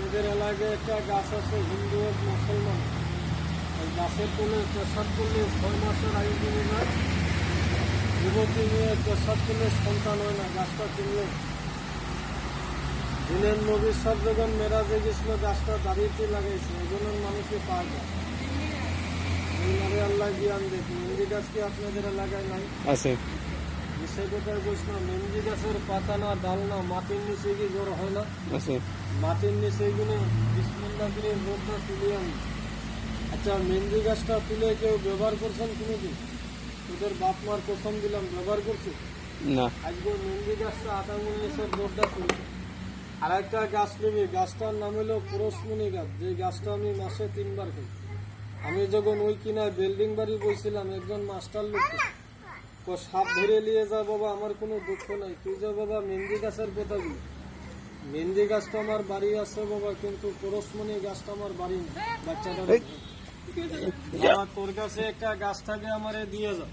আপনাদের এলাকায় একটা গাছ আছে, হিন্দু এক মুসলমান। ওই গাছের তলে প্রসাদ করলে ছয় মাসের আয়ু কমে যায় যুবতী নিয়ে প্রসাদ করলে সন্তান হয় না, গাছটা কিনলে দিনের নবীর সব যখন মেরাজে গেছিল, গাছটা দাঁড়িয়েতে লাগাইছে ওজনের মানুষকে পাওয়া যায়। আল্লাহ জ্ঞান দেখি মেহেন্দি গাছ কি আপনাদের এলাকায় নাই। আছে। মেহেন্দি গাছের পাতা না ডাল না মাটির নিচে জ্বর হয় না? মাটির নিচে এগুলো বিসমুল্লা করে রোদটা তুলে আনি। আচ্ছা মেহেন্দি গাছটা তুলে কেউ ব্যবহার করছেন তোদের বাপ মার প্রথম দিলাম ব্যবহার করছে? না। আজকে মেহেন্দি গাছটা আটাঙ্গুল নিচের রোদটা তুলছে আর একটা গাছ নেবে গাছটার নাম হলো পুরসমণি গাছ যে গাছটা আমি মাসে তিনবার খাই। আমি যখন ওই কিনায় বিল্ডিং বাড়ি বইছিলাম একজন মাস্টার লোক। ও সাপ ধরে নিয়ে যা বাবা আমার কোনো দুঃখ নাই। তুই যা বাবা মেহেন্দি গাছের কথা বলি। মেহেন্দি গাছটা আমার বাড়ি আছে বাবা কিন্তু পরশমণি গাছটা আমার বাড়ি না বাচ্চাটা তোর কাছে একটা গাছ থাকে আমারে দিয়ে যা।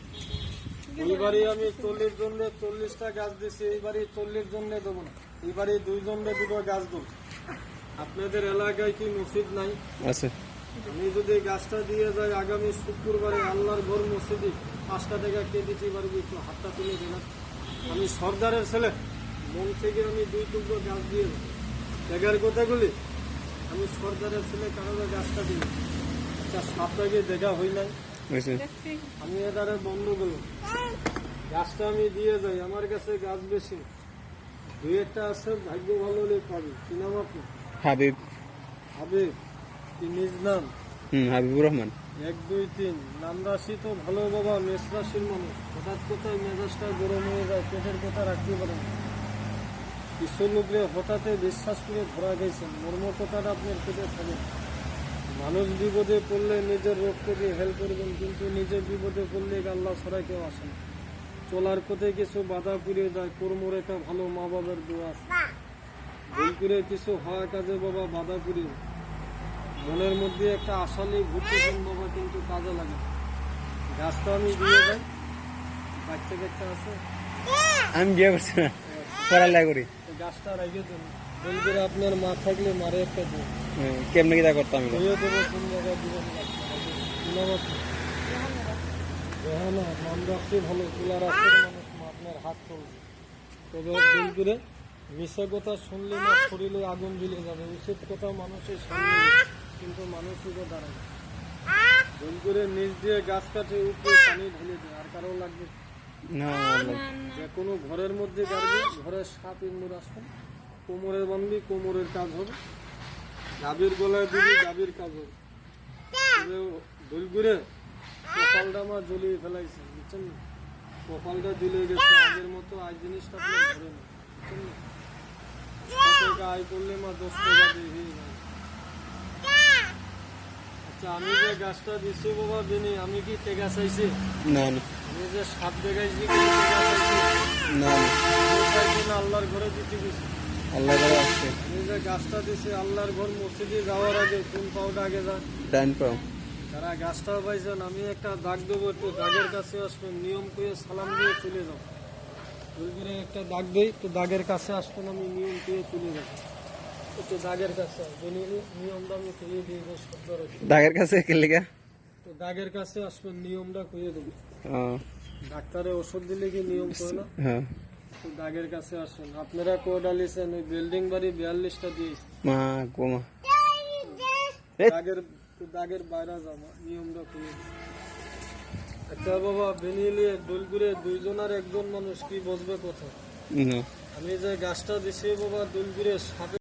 ওই বাড়ি আমি চল্লিশ জন্য চল্লিশটা গাছ দিছি এই বাড়ি চল্লিশ জন্য দেবো না। এই বাড়ি দুই জন্য দুটো গাছ দেবো। আপনাদের এলাকায় কি মসজিদ নাই? আছে। আমি যদি গাছটা দিয়ে যাই আগামী শুক্রবারে আল্লাহর ঘর মসজিদে পাঁচটা টাকা কে দিতে পারবি একটু হাতটা তুলে দেন আমি সর্দারের ছেলে মন থেকে আমি দুই টুকরো গাছ দিয়ে দেখার কথাগুলি আমি সর্দারের ছেলে কারণে গাছটা দিই। আচ্ছা সাপটাকে দেখা হই নাই। আমি এটারে বন্ধ করলাম। গাছটা আমি দিয়ে যাই আমার কাছে গাছ বেশি। দুই একটা আছে ভাগ্য ভালো হলে পাবি। কি নাম আপনি হাবিব। হবে কি নিজ নাম। হুম হাবিবুর রহমান। এক দুই তিন। নাম রাশি তো ভালো বাবা মেষ রাশির মানুষ। হঠাৎ কোথায় মেজাজটা গরম হয়ে যায় পেটের কথা রাখতে পারে কিছু লোকরে হঠাৎ বিশ্বাস করে ধরা গেছেন মর্ম কথাটা আপনার পেটে থাকে। মানুষ বিপদে পড়লে নিজের রোগ থেকে হেল্প করবেন কিন্তু নিজের বিপদে পড়লে আল্লাহ ছড়া কেউ আসে না। চলার পথে কিছু বাধা পুড়িয়ে যায় কর্মর একটা ভালো মা বাবার দোয়া আছে। ভুল করে কিছু হয় কাজে বাবা বাধা পুড়ে যায়। মনের মধ্যে একটা আশা ঘুরতেছেন বাবা কিন্তু কাজে লাগে। গাছটা আমি দিয়ে যাই বাচ্চা কাচ্চা আছে। আমি বিয়ে করছি না পড়ালেখা করি। গাছটা রেখে দেন। বলবে আপনার মা থাকলে মারে একটা দিন কেমনে কি তা করতাম আমি হয়ে দেবো কোন জায়গায় দিবেন নাম রাখতে ভালো তোলা রাস্তার মানুষ আপনার হাত চলবে তবে করে মিশা কথা শুনলে না শরীরে আগুন জ্বলে যাবে। উচিত কথা মানুষের সামনে কিন্তু মানুষেরও দাঁড়ায় না। করে নিচ দিয়ে গাছ কাটে উপরে পানি ঢেলে দেয় আর কারও লাগবে যে কোনো ঘরের মধ্যে গাড়বে ঘরের সাপ ইন্দুর আসবে কোমরে বানবি কোমরের কাজ হবে গাভীর গলায় দিবি গাভীর কাজ হবে করে কপালটা আমার জ্বলিয়ে ফেলাইছে বুঝছেন না? কপালটা জ্বলে গেছে আগের মতো আজ জিনিসটা ধরে না বুঝছেন না? আয় করলে মা দশ টাকা দিয়ে যায় আমি যে গাছটা দিচ্ছি বাবা দিনি আমি কি টেকা চাইছি? না না। আমি যে সাপ দেখাইছি কি টেকা না না। আল্লাহর ঘরে দিতে গেছি আল্লাহ আসছে। আমি যে গাছটা দিছি আল্লাহর ঘর মসজিদে যাওয়ার আগে কোন পাওটা আগে পাও। যারা গাছটা পাইছেন আমি একটা দাগ দেবো একটু দাগের কাছে আসবেন নিয়ম করে সালাম দিয়ে চলে যাও। একটা দাগ দেই তো দাগের কাছে আসবেন আমি নিয়ম করে চলে যাব। দাগের কাছে নিয়মটা দাগের কাছে কে লেগা তো দাগের কাছে আসবেন নিয়মটা ডাক্তারে ওষুধ দিলে কি নিয়ম করে না? হ্যাঁ। তো দাগের কাছে আসুন। আপনারা কোড আলিছেন ওই বিল্ডিং বাড়ি বিয়াল্লিশটা দিয়েছে। মা গোমা দাগের তো দাগের বাইরে যাব নিয়মটা আচ্ছা বাবা বেনিয়ে দোলগুড়ে দুইজন আর একজন মানুষ কি বসবে কোথায়? আমি যে গাছটা দিছি বাবা দোলগুড়ে সাপে